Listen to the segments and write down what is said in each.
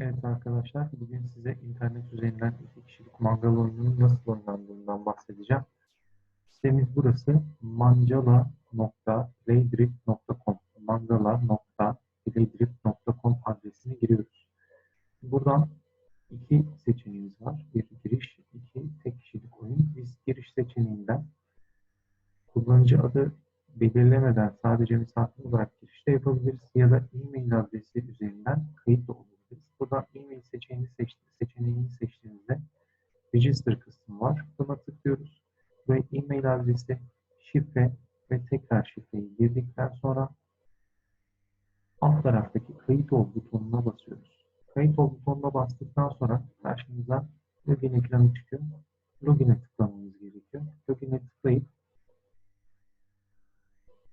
Evet arkadaşlar, bugün size internet üzerinden iki kişilik mangal oyununun nasıl oynandığından bahsedeceğim. Sitemiz burası mancala.playdrift.com mangala.playdrift.com adresine giriyoruz. Buradan iki seçeneğimiz var. Bir giriş, iki tek kişilik oyun. Biz giriş seçeneğinden kullanıcı adı belirlemeden sadece misafir olarak girişte yapabiliriz ya da e-mail adresi üzerinden kayıt da. Buradan e-mail seçeneğini, seçti, seçeneğini seçtiğimizde register kısmı var. Buna tıklıyoruz ve e-mail adresi, şifre ve tekrar şifreyi girdikten sonra alt taraftaki kayıt ol butonuna basıyoruz. Kayıt ol butonuna bastıktan sonra karşımıza login ekranı çıkıyor. Login'e tıklamamız gerekiyor. Login'e tıklayıp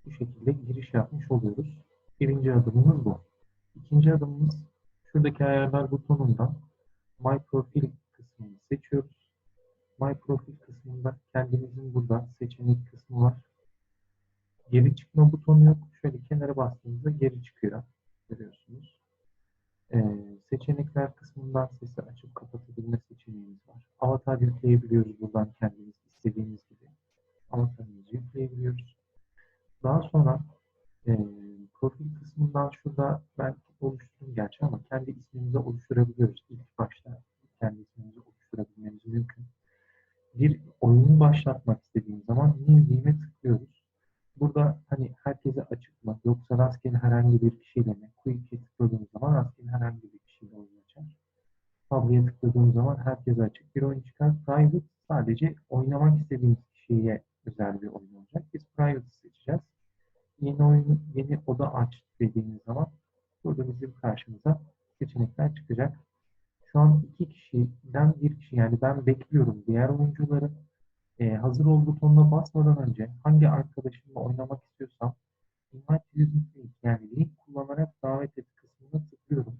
bu şekilde giriş yapmış oluyoruz. Birinci adımımız bu. İkinci adımımız şuradaki ayarlar butonundan My Profile kısmını seçiyoruz. My Profile kısmında kendimizin burada seçenek kısmı var. Geri çıkma butonu yok. Şöyle kenara bastığımızda geri çıkıyor. Görüyorsunuz. Ee, seçenekler kısmından sesi açıp kapatabilme seçeneğimiz var. Avatar yükleyebiliyoruz buradan kendimiz istediğimiz gibi. Avatarımızı yükleyebiliyoruz. Daha sonra e, profil kısmından şurada ben oluşturdum gerçi ama kendi ismimizi oluşturabiliyoruz. İlk başta kendi ismimizi oluşturabilmemiz mümkün. Bir oyunu başlatmak istediğim zaman New tıklıyoruz. Burada hani herkese açık mı yoksa rastgele herhangi bir kişiyle mi? Quick'e tıkladığım zaman rastgele herhangi bir kişiyle oyun açar. Tabloya tıkladığım zaman herkese açık bir oyun çıkar. Private sadece oynamak istediğimiz kişiye özel bir oyun olacak. Biz private seçeceğiz yeni oyun, yeni oda aç dediğimiz zaman burada bizim karşımıza seçenekler çıkacak. Şu an iki kişiden bir kişi yani ben bekliyorum diğer oyuncuları e, hazır ol butonuna basmadan önce hangi arkadaşımla oynamak istiyorsam invite using yani link kullanarak davet et kısmına tıklıyorum.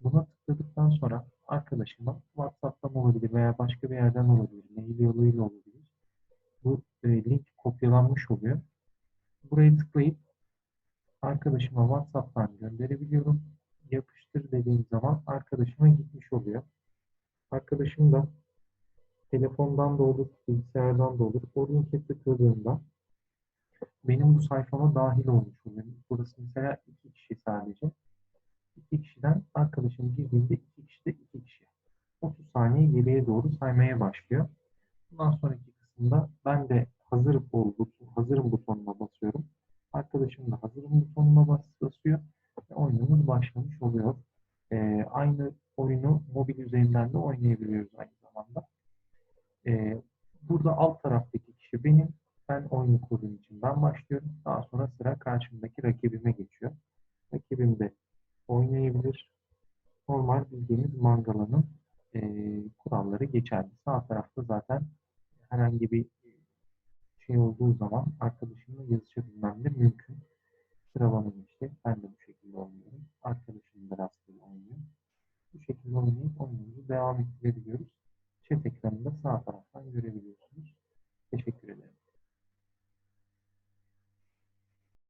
Buna tıkladıktan sonra arkadaşıma WhatsApp'tan olabilir veya başka bir yerden olabilir, mail yoluyla olabilir. Bu e, link kopyalanmış oluyor buraya tıklayıp arkadaşıma WhatsApp'tan gönderebiliyorum. Yapıştır dediğim zaman arkadaşıma gitmiş oluyor. Arkadaşım da telefondan da olur, bilgisayardan da olur. O linke tıkladığında benim bu sayfama dahil olmuş oluyor. Burası mesela iki kişi sadece. İki kişiden arkadaşım girdiğinde iki kişi de iki kişi. 30 saniye geriye doğru saymaya başlıyor. Bundan sonraki kısımda ben de hazır ol hazırım butonuna basıyorum. Arkadaşım da hazırım butonuna bas, basıyor ve oyunumuz başlamış oluyor. Ee, aynı oyunu mobil üzerinden de oynayabiliyoruz aynı zamanda. Ee, burada alt taraftaki kişi benim. Ben oyunu kurduğum için ben başlıyorum. Daha sonra sıra karşımdaki rakibime geçiyor. Rakibim de oynayabilir. Normal bildiğimiz mangalanın e, kuralları geçerli. Sağ tarafta zaten herhangi bir şey olduğu zaman arkadaşımla yazışabilmem de mümkün. Sıra bana geçti. Ben de bu şekilde oynuyorum. Arkadaşım da rastgele oynuyor. Bu şekilde oynayıp oyunumuzu devam ettirebiliyoruz. Chat ekranında sağ taraftan görebiliyoruz.